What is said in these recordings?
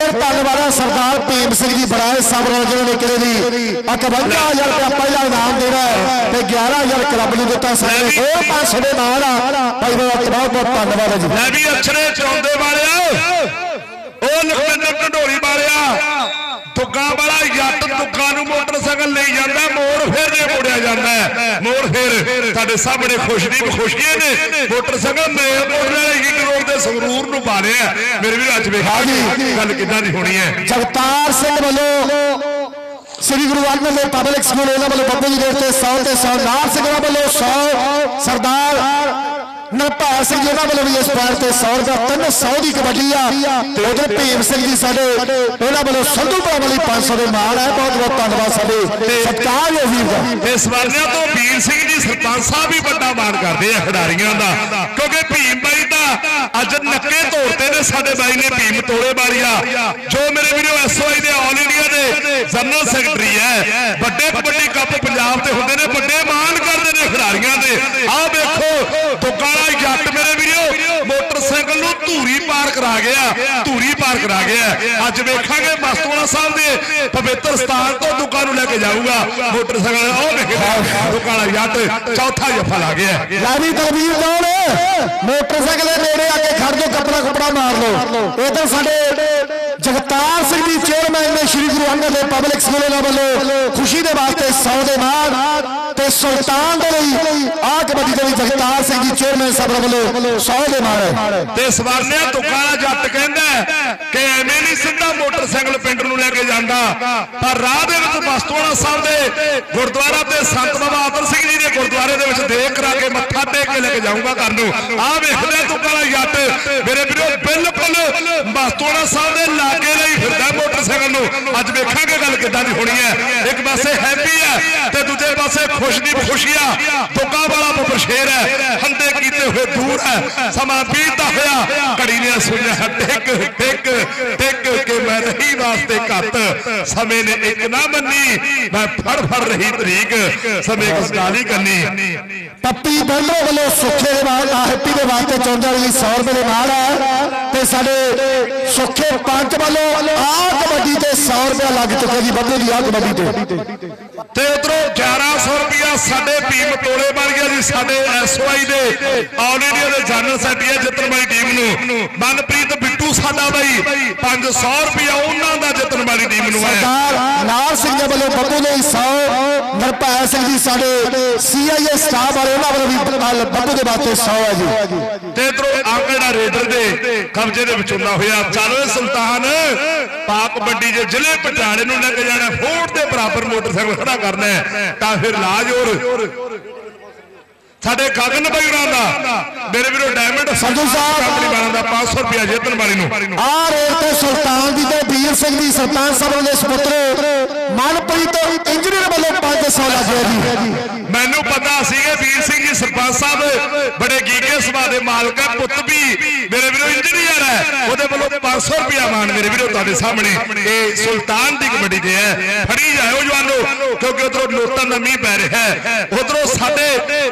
ਧੰਨਵਾਦ ਸਰਦਾਰ ਭੀਮ ਸਿੰਘ ਜੀ ਬੜਾਏ ਸਾਬਰ ਜਿਹਨਾਂ ਨੇ ਕਿਲੇ ਦੀ 51000 ਰੁਪਇਆ ਪਹਿਲਾ ਇਨਾਮ ਦੇਣਾ ਤੇ 11000 ਕਲੱਬ ਨੂੰ ਦਿੱਤਾ ਸਾਡੇ ਹੋਰ ਪਾਸੇ ਦੇ ਨਾਲ ਆ। ਭਾਈ ਬਹੁਤ ਬਹੁਤ ਧੰਨਵਾਦ ਹੈ ਜੀ। ਲੈ ਵੀ ਅਛਰੇ ਚੌਂਦੇ ਵਾਲਿਆ। ਉਹ ਲਖਵਿੰਦਰ ਢੰਡੋਰੀ ਵਾਲਿਆ। ਦੁੱਗਾ ਵਾਲਾ ਜੱਟ ਦੁੱਗਾ ਨੂੰ ਮੋਟਰਸਾਈਕਲ ਲਈ ਜਾਂਦਾ ਫੇਰ ਜੇ ਮੋੜਿਆ ਜਾਂਦਾ। ਮੋੜ ਫੇਰ ਤੁਹਾਡੇ ਸਾਹਮਣੇ ਖੁਸ਼ਦੀ ਖੁਸ਼ੀਏ ਨੇ। ਮੋਟਰਸਾਈਕਲ ਮੇਰੇ ਮੋੜ ਵਾਲੇ ਇੱਕ ਕਰੋੜ ਦੇ ਸੰਗਰੂਰ ਨੂੰ ਪਾਲਿਆ ਮੇਰੇ ਵੀ ਅੱਜ ਵੇਖਾ ਜੀ ਗੱਲ ਕਿੱਦਾਂ ਦੀ ਹੋਣੀ ਹੈ। ਜਗਤਾਰ ਸਿੰਘ ਵੱਲੋਂ ਸ੍ਰੀ ਗੁਰੂ ਅਰਜਨ ਦੇਵ ਪਬਲਿਕ ਸਕੂਲ ਇਹਨਾਂ ਵੱਲੋਂ ਬੱਬੂ ਜੀ ਦੇ ਉੱਤੇ 100 ਤੇ 100 ਨਾਰ ਸਿੰਘ ਉਹਨਾਂ ਵੱਲੋਂ 100 ਸਰਦਾਰ ਨਰਪਾਲ ਸਿੰਘ ਜੀ ਉਹਨਾਂ ਵੱਲੋਂ ਵੀ ਇਸ ਪੈਰ ਤੇ 100 ਦਾ 300 ਦੀ ਕਬੱਡੀ ਆ। ਤੇ ਉਧਰ ਭੀਮ ਸਿੰਘ ਜੀ ਸਾਡੇ ਉਹਨਾਂ ਵੱਲੋਂ ਸੰਧੂਪੁਰਾ ਵਾਲੀ 500 ਦੇ ਮਾਣ ਹੈ। ਬਹੁਤ ਬਹੁਤ ਧੰਨਵਾਦ ਸਾਡੇ ਸਤਿਕਾਰ ਹੈ ਵੀਰ ਦਾ। ਤੇ ਸਵਾਲਿਆਂ ਤੋਂ ਵੀਰ ਸਿੰਘ ਜੀ ਸਰਪੰਚ ਸਾਹਿਬ ਵੀ ਵੱਡਾ ਮਾਣ ਕਰਦੇ ਆ ਖਿਡਾਰੀਆਂ ਦਾ। ਕਿਉਂਕਿ ਭੀਮ ਬਾਈ ਦਾ ਅੱਜ ਨੱਕੇ ਤੋੜਦੇ ਨੇ ਸਾਡੇ ਬਾਈ ਨੇ ਭੀਮ ਤੋੜੇ ਵਾਲੀਆ ਜੋ ਮੇਰੇ ਵੀਡੀਓ ਐਸਓਆਈ ਦੇ ਆਲ ਇੰਡੀਆ ਦੇ ਜਨਰਲ ਸੈਕਟਰੀ ਹੈ ਵੱਡੇ ਕਬੱਡੀ ਕੱਪ ਪੰਜਾਬ ਤੇ ਹੁੰਦੇ ਨੇ ਵੱਡੇ ਮਾਣ ਕਰਦੇ ਨੇ ਖਿਡਾਰੀਆਂ ਦੇ ਆਹ ਵੇਖੋ ਦੁਕਾਲਾ ਜੱਟ ਮੇਰੇ ਵੀਡੀਓ ਮੋਟਰਸਾਈਕਲ ਨੂੰ ਧੂਰੀ ਪਾਰ ਕਰਾ ਗਿਆ ਧੂਰੀ ਪਾਰ ਕਰਾ ਗਿਆ ਅੱਜ ਵੇਖਾਂਗੇ ਮਸਤੂਆਣਾ ਸਾਹਿਬ ਦੇ ਪਵਿੱਤਰ ਸਥਾਨ ਤੋਂ ਦੁਕਾਨ ਨੂੰ ਲੈ ਕੇ ਜਾਊਗਾ। ਮੋਟਰਸਾਈਕਲ ਉਹ ਵੇਖੇ ਦੁਕਾਲਾ ਜੱਟ ਚੌਥਾ ਜੱਫਾ ਲਾ ਗਿਆ। ਲਾਵੀ ਤਲਵੀਰ ਕੌਣ ਮੋਟਰਸਾਈਕਲ ਦੇ ਨੇੜੇ ਆ ਕੇ ਖੜ ਜਾਓ ਕੱਪੜਾ ਕੱਪੜਾ ਮਾਰ ਲਓ। ਇਧਰ ਸਾਡੇ ਜਗਤਾਰ ਸਿੰਘ ਜੀ ਚੇਅਰਮੈਨ ਨੇ ਸ੍ਰੀ ਗੁਰੂ ਅੰਗਦ ਦੇਵ ਪਬਲਿਕ ਸਕੂਲ ਇਹਨਾਂ ਵੱਲੋਂ ਖੁਸ਼ੀ ਦੇ ਵਾਸਤੇ 100 ਦੇ ਨਾਲ ਤੇ ਸੁਲਤਾਨ ਦੇ ਲਈ ਆਹ ਕਬੱਡੀ ਦੇ ਲਈ ਜਗਤਾਰ ਸਿੰਘ ਜੀ ਚੇਅਰਮੈਨ ਸਾਹਿਬ ਵੱਲੋਂ 100 ਦੇ ਨਾਲ ਤੇ ਸਵਾਰਨਿਆ ਦੁਕਾਲਾ ਜੱਟ ਕਹਿੰਦਾ ਹੈ ਕਿ ਐਵੇਂ ਨਹੀਂ ਸਿੱਧਾ ਮੋਟਰਸਾਈਕਲ ਪਿੰਡ ਨੂੰ ਲੈ ਕੇ ਜਾਂਦਾ, ਪਰ ਰਾਹ ਦੇ ਵਿੱਚ ਮਸਤੂਆਣਾ ਸਾਹਿਬ ਦੇ ਗੁਰਦੁਆਰਾ ਤੇ ਸੰਤ ਬਾਬਾ ਆਦਰ ਸਿੰਘ ਜੀ ਦੇ ਗੁਰਦੁਆਰੇ ਦੇਖ ਕਰਾ ਕੇ ਮੱਥਾ ਟੇਕ ਕੇ ਲੈ ਕੇ ਜਾਊਂਗਾ ਘਰ ਨੂੰ। ਆਹ ਵੇਖਦੇ ਦੁਕਾਲਾ ਜੱਟ। ਮੇਰੇ ਵੀਰੋ, ਬਿਲਕੁਲ ਮਸਤੂਆਣਾ ਸਾਹਿਬ ਦੇ ਲਾਗੇ ਲਈ ਫਿਰਦਾ ਮੋਟਰਸਾਈਕਲ ਨੂੰ। ਅੱਜ ਵੇਖਾਂਗੇ ਗੱਲ ਕਿੱਦਾਂ ਦੀ ਹੋਣੀ ਹੈ। ਇੱਕ ਪਾਸੇ ਹੈਪੀ ਹੈ ਤੇ ਦੂਜੇ ਪਾਸੇ ਖੁਸ਼ ਦੀ ਖੁਸ਼ੀ ਆ। ਦੁੱਗਾ ਵਾਲਾ ਬਬਰਸ਼ੇਰ ਹੈ। ਹੰਦੇ ਕੀਤੇ ਹੋਏ ਦੂਰ ਹੈ। ਸਮਾਂ ਬੀਤਦਾ ਹੋਇਆ। ਘੜੀ ਨੇ ਸੁਣਿਆ, ਟਿਕ ਟਿਕ ਟਿਕ ਘੱਤ ਸਮੇਂ ਨੇ ਇੱਕ ਨਾ ਮੰਨੀ ਮੈਂ ਫੜ ਫੜ ਰਹੀ ਤਰੀਕ ਸਮੇਂ ਕਿਸ ਗਾਲੀ ਕੰਨੀ ਪੱਪੀ ਬੰਦੋ ਵੱਲੋਂ ਸੁੱਖੇ ਦੇ ਨਾਲ ਹੈਪੀ ਦੇ ਵਾਸਤੇ ਚੌਂਦਾ ਲਈ 100 ਰੁਪਏ ਦੇ ਨਾਲ ਹੈ ਤੇ ਸਾਡੇ ਸੁੱਖੇ ਪੰਜ ਵੱਲੋਂ ਆਹ ਕਬੱਡੀ ਤੇ 100 ਰੁਪਏ ਲੱਗ ਚੁੱਕਾ ਜੀ ਬੱਬੂ ਦੀ ਆਹ ਕਬੱਡੀ ਤੇ। ਤੇ ਉਧਰੋਂ 1100 ਰੁਪਿਆ ਸਾਡੇ ਭੀਮ ਤੋੜੇ ਬਣ ਗਿਆ ਜੀ ਸਾਡੇ ਐਸਵਾਈ ਦੇ ਆਲ ਇੰਡੀਆ ਦੇ ਜਨਰਲ ਸੈਕਟਰੀ ਜਿੱਤਣ ਵਾਲੀ ਟੀਮ ਨੂੰ। ਮਨਪ੍ਰੀਤ ਬਿੱਟੂ ਸਾਡਾ ਬਾਈ 500 ਰੁਪਿਆ ਉਹਨਾਂ ਦਾ ਜਿੱਤਣ ਵਾਲੀ ਟੀਮ ਨੂੰ ਆਇਆ ਸਰਦਾਰ ਨਾਰ ਸਿੰਘ ਦੇ ਵੱਲੋਂ ਬੱਬੂ ਲਈ 100 ਨਰਪਾਲ ਸਿੰਘ ਜੀ ਸਾਡੇ ਸੀਆਈਏ ਸਟਾਫ ਵਾਲੇ ਉਹਨਾਂ ਵੱਲੋਂ ਵੀ ਬੱਬੂ ਦੇ ਵਾਸਤੇ 100 ਹੈ ਜੀ। ਤੇ ਇਧਰੋਂ ਆਂਗੜਾ ਰੇਡਰ ਦੇ ਕਬਜ਼ੇ ਦੇ ਵਿੱਚ ਹੁੰਦਾ ਹੋਇਆ ਚੱਲ ਸੁਲਤਾਨ ਪਾਕ ਵੱਡੀ ਜੇ ਜ਼ਿਲ੍ਹੇ ਪਟਿਆਲੇ ਨੂੰ ਲੈ ਕੇ ਜਾਣਾ ਫੋਰਟ ਦੇ ਬਰਾਬਰ ਮੋਟਰਸਾਈਕਲ ਖੜਾ ਕਰਨਾ ਹੈ ਤਾਂ ਫਿਰ ਲਾਜ ਹੋਰ। ਸਾਡੇ ਗਗਨ ਹੋਰਾਂ ਦਾ ਮੇਰੇ ਵੀਰੋ ਡਾਇਮੰਡ ਸੰਧੂ ਸਾਹਿਬ। ਕੰਪਨੀ ਵਾਲਿਆਂ ਦਾ 500 ਰੁਪਿਆ ਜਿੱਤਣ ਵਾਲੀ ਨੂੰ ਆ ਰੇਟ ਤੇ ਸੁਲਤਾਨ ਜੀ ਤੇ ਵੀਰ ਸਿੰਘ ਦੀ ਸਰਪੰਚ ਸਾਹਿਬ ਦੇ ਸੁਪੁੱਤਰ ਮਨਪ੍ਰੀਤ ਇੰਜੀਨੀਅਰ ਵੱਲੋਂ 500 ਲੱਗਿਆ ਜੀ। ਮੈਨੂੰ ਪਤਾ ਸੀਗਾ ਵੀਰ ਸਿੰਘ ਜੀ ਸਰਪੰਚ ਸਾਹਿਬ ਬੜੇ ਗੀਗੇ ਸੁਭਾਅ ਦੇ ਮਾਲਕ ਹੈ ਪੁੱਤ ਵੀ ਮੇਰੇ ਵੀਰੋ ਇੰਜੀਨੀਅਰ ਹੈ ਉਹਦੇ ਵੱਲੋਂ 500 ਰੁਪਿਆ ਮਾਨ ਮੇਰੇ ਵੀਰੋ ਤੁਹਾਡੇ ਸਾਹਮਣੇ। ਇਹ ਸੁਲਤਾਨ ਦੀ ਕਬੱਡੀ ਤੇ ਹੈ। ਫੜੀ ਜਾਇਓ ਜਵਾਨੋ ਕਿਉਂਕਿ ਉਧਰੋਂ ਲੋਟਾਂ ਦਾ ਮੀਂਹ ਪੈ ਰਿਹਾ ਹੈ। ਉਧਰੋਂ ਸਾਡੇ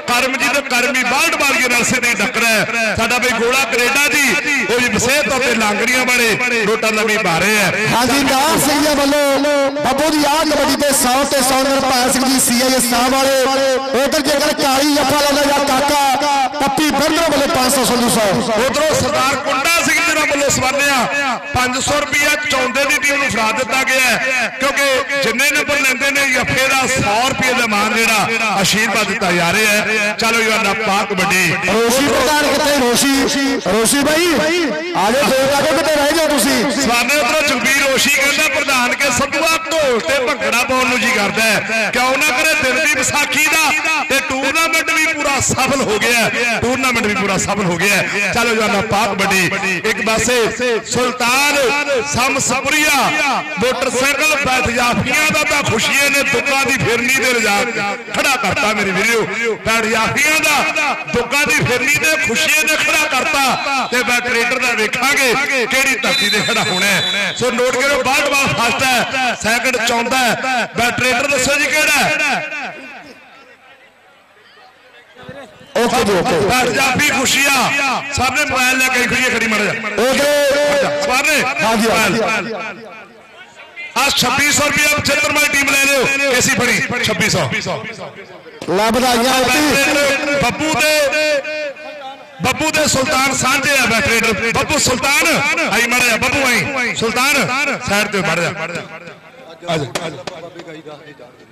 ਕਰਮਜੀਤ ਕਰਮੀ ਬਾਲਡ ਵਾਲੀਏ ਨਾਲ ਸਿੱਧੀ ਟੱਕਰ ਹੈ ਸਾਡਾ ਬਈ ਗੋਲਾ ਕੈਨੇਡਾ ਜੀ ਉਹ ਜੀ ਤੌਰ ਤੇ ਲਾਂਗੜੀਆਂ ਵਾਲੇ ਲੋਟਾਂ ਦਾ ਮੀਂਹ ਪਾ ਰਹੇ ਹੈ। ਹਾਂਜੀ ਨਾਰ ਸਿੰਘ ਜੀ ਵੱਲੋਂ ਬੱਬੂ ਦੀ ਆਹ ਕਬੱਡੀ ਤੇ 100 ਤੇ 100 ਨਰਪਾਲ ਸਿੰਘ ਜੀ ਸੀਆਈਏ ਸਟਾਫ ਵਾਲੇ। ਉਧਰ ਜੇਕਰ ਕਾਲੀ ਜੱਫਾ ਲਾਉਂਦਾ ਜਾਂ ਕਾਕਾ ਪੱਪੀ ਬੰਦਰੋਂ ਵੱਲੋਂ 500 ਸੰਧੂ ਸਾਹਿਬ। ਉਧਰੋਂ ਸਰਦਾਰ ਕੁੰਡਾ ਸਿੰਘ ਜੀ ਨਾਲ ਵੱਲੋਂ ਸਵਾਰਿਆ 500 ਰੁਪਇਆ ਚੌਂਦੇ ਦੀ ਟੀਮ ਨੂੰ ਫੜਾ ਦਿੱਤਾ ਗਿਆ ਕਿਉਂਕਿ ਜਿੰਨੇ ਨੰਬਰ ਲੈਂਦੇ ਨੇ ਜਫੇ ਦਾ 100 ਰੁਪਏ ਦਾ ਮਾਨ ਜਿਹੜਾ ਆਸ਼ੀਰਵਾਦ ਦਿੱਤਾ ਜਾ ਰਿਹਾ ਹੈ। ਚਲੋ ਯਾਰ ਨਾ ਪਾਕ ਵੱਡੀ ਰੋਸ਼ੀ ਪ੍ਰਧਾਨ ਕਿੱਥੇ? ਰੋਸ਼ੀ। ਰੋਸ਼ੀ ਬਾਈ ਆਜੋ ਫੇਰ ਆ ਕੇ ਕਿਤੇ ਰਹਿ ਜਾਓ ਤੁਸੀਂ? ਸਵਾਨੇ ਉਧਰੋਂ ਜਗਬੀਰ ਰੋਸ਼ੀ ਕਹਿੰਦਾ ਪ੍ਰਧਾਨ ਕੇ ਸਤੂਆ ਢੋਲ ਤੇ ਭੰਗੜਾ ਪਾਉਣ ਨੂੰ ਜੀ ਕਰਦਾ ਹੈ। ਕਿਉਂ ਨਾ ਕਰੇ ਦਿਲ ਦੀ ਵਿਸਾਖੀ ਦਾ ਤੇ ਟੂਰਨਾਮੈਂਟ ਵੀ ਪੂਰਾ ਸਫਲ ਹੋ ਗਿਆ ਟੂਰਨਾਮੈਂਟ ਵੀ ਪੂਰਾ ਸਫਲ ਹੋ ਗਿਆ ਹੈ। ਚਲੋ ਜਾਨਾ ਪਾਕ ਵੱਡੀ। ਇੱਕ ਪਾਸੇ ਸੁਲਤਾਨ ਸਮਸਪੁਰੀਆ ਮੋਟਰਸਾਈਕਲ ਬੈਠ ਦਾ ਤਾਂ ਖੁਸ਼ੀਆਂ ਨੇ ਦੁੱਕਾਂ ਦੀ ਫਿਰਨੀ ਦੇ ਰਜਾ ਖੜਾ ਕਰਤਾ ਮੇਰੇ ਵੀਰੋ, ਬੈਠ ਦਾ ਦੁੱਕਾਂ ਦੀ ਫਿਰਨੀ ਤੇ ਖੁਸ਼ੀਏ ਨੇ ਖੜਾ ਕਰਤਾ। ਤੇ ਮੈਂ ਕ੍ਰੀਏਟਰ ਦਾ ਵੇਖਾਂਗੇ ਕਿਹੜੀ ਧਰਤੀ ਤੇ ਖੜਾ ਹੋਣਾ ਸੋ ਨੋਟ ਕਰੋ ਬਾਅਦ ਬਾਅਦ ਫਸਟ ਹੈ ਸੈਕਿੰਡ ਚੌਂਦਾ ਹੈ। ਮੈਂ ਟ੍ਰੇਡਰ ਦੱਸੋ ਜੀ ਕਿਹੜਾ ਹੈ? ਓਕੇ ਜੀ ਓਕੇ ਪੰਜਾਬੀ ਖੁਸ਼ੀਆਂ ਸਭ ਨੇ ਮੋਬਾਈਲ ਲੈ ਕੇ ਖੁਸ਼ੀਆਂ ਖੜੀ ਮਾਰ ਜਾ ਓਕੇ ਸਵਾਰੇ ਹਾਂਜੀ, ਹਾਂਜੀ। ਆ 2600 ਰੁਪਏ ਚਿੱਤਰਮਾਈ ਟੀਮ ਲੈ ਲਿਓ ਏਸੀ ਫੜੀ 2600 ਲੈ ਵਧਾਈਆਂ ਐਤੀ ਬੱਬੂ ਦੇ ਬੱਬੂ ਦੇ ਸੁਲਤਾਨ ਸਾਂਝੇ ਆ ਬੈਟਰੇਡਰ ਬੱਬੂ ਸੁਲਤਾਨ ਆਈ ਮੜ ਜਾ ਬੱਬੂ ਆਈ ਸੁਲਤਾਨ ਸਾਈਡ ਤੇ ਮੜ ਜਾ ਆ ਜਾ।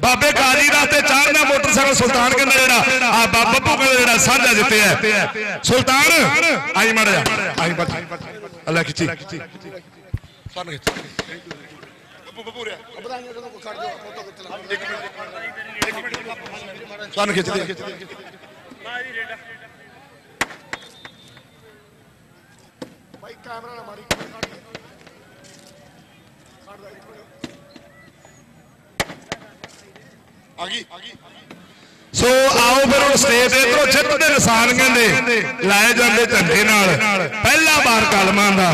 ਬਾਬੇ ਗਾਜੀ ਦਾ ਤੇ ਮੋਟਰਸਾਈਕਲ ਸੁਲਤਾਨ ਕਹਿੰਦਾ ਜਿਹੜਾ ਆ ਬਾ- ਬੱਬੂ ਜਿਹੜਾ ਸਾਂਝਾ ਜਿੱਤਿਆ ਸੁਲਤਾਨ, ਆਈ ਮੜ ਆਈ ਬੱਚ ਅੱਲਾ ਖਿੱਚੀ। ਸਾਨੂੰ ਖਿੱਚ। ਸਾਨੂੰ ਖਿੱਚ ਦੇ। ਸੋ ਆਓ ਫਿਰ ਹੁਣ ਸਟੇਜ ਤੇ ਇਧਰੋਂ ਜਿੱਤ ਦੇ ਨਿਸ਼ਾਨ ਕਹਿੰਦੇ, ਲਾਏ ਜਾਂਦੇ ਝੰਡੇ ਨਾਲ। ਪਹਿਲਾ ਵਾਰ ਕਲਮਾਂ ਦਾ।